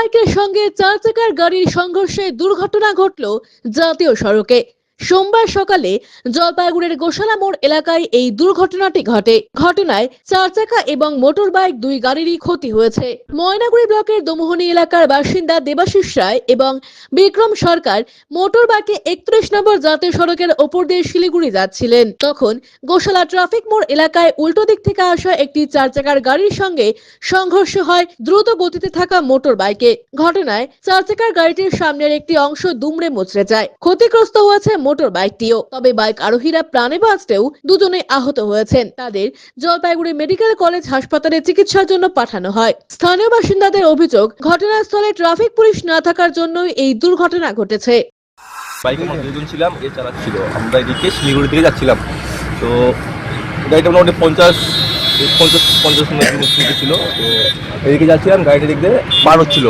বাইকের সঙ্গে চার চাকার গাড়ির সংঘর্ষে দুর্ঘটনা ঘটল জাতীয় সড়কে। সোমবার সকালে জলপাইগুড়ির গোশালা মোড় এলাকায় এই দুর্ঘটনাটি ঘটে। ঘটনায় চার চাকা এবং মোটর বাইক দুই গাড়িরই ক্ষতি হয়েছে। ময়নাগুড়ি ব্লকের দমোহনী এলাকার বাসিন্দা দেবাশিস রায় এবং বিক্রম সরকার মোটর বাইকে একত্রিশ নম্বর জাতীয় সড়কের ওপর দিয়ে শিলিগুড়ি যাচ্ছিলেন। তখন গোশালা ট্রাফিক মোড় এলাকায় উল্টো দিক থেকে আসা একটি চার চাকার গাড়ির সঙ্গে সংঘর্ষ হয় দ্রুত গতিতে থাকা মোটর বাইকে ঘটনায় চার চাকার গাড়িটির সামনের একটি অংশ দুমড়ে মুচড়ে যায়। ক্ষতিগ্রস্ত হয়েছে মোটর বাইকটিও তবে বাইক আরোহীরা প্রাণে বাঁচতেও দুজনে আহত হয়েছেন। তাদের জলপাইগুড়ি মেডিকেল কলেজ হাসপাতালে চিকিৎসার জন্য পাঠানো হয়। স্থানীয় বাসিন্দাদের অভিযোগ, ঘটনাস্থলে ট্রাফিক পুলিশ না থাকার জন্যই এই দুর্ঘটনা ঘটেছে। বাইকে দুজন ছিলাম, এ চালাচ্ছিল। আমরা এদিকে শিলিগুড়ি থেকে যাচ্ছিলাম। তো গাড়িটা মোটামুটি পঞ্চাশ পঞ্চাশ পঞ্চাশ মিনিট ছিল। তো এদিকে যাচ্ছিলাম, গাড়িটা দিক দিয়ে পার হচ্ছিল।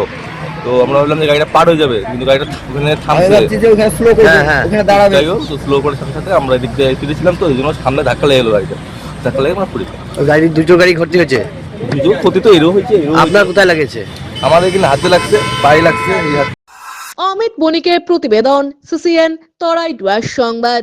তো আমরা ভাবলাম যে গাড়িটা পার হয়ে যাবে কিন্তু গাড়িটা ওখানে থামছে। যে ওখানে স্লো করবে হ্যাঁ হ্যাঁ। ওখানে দাঁড়াবে। যাই হোক তো স্লো করার সাথে সাথে আমরা এদিক দিয়ে ফিরেছিলাম তো ওই জন্য সামনে ধাক্কা লেগে গেলো গাড়িটা। ধাক্কা লেগে আমরা পড়ি গাড়ি দুটো গাড়ি ক্ষতি হয়েছে? দুটো ক্ষতি তো এরও হয়েছে এরও আপনার কোথায় লাগেছে? আমাদের এখানে হাতে লাগছে পায়ে লাগছে অমিত বণিকের প্রতিবেদন সিসিএন তরাই ডুয়ার সংবাদ।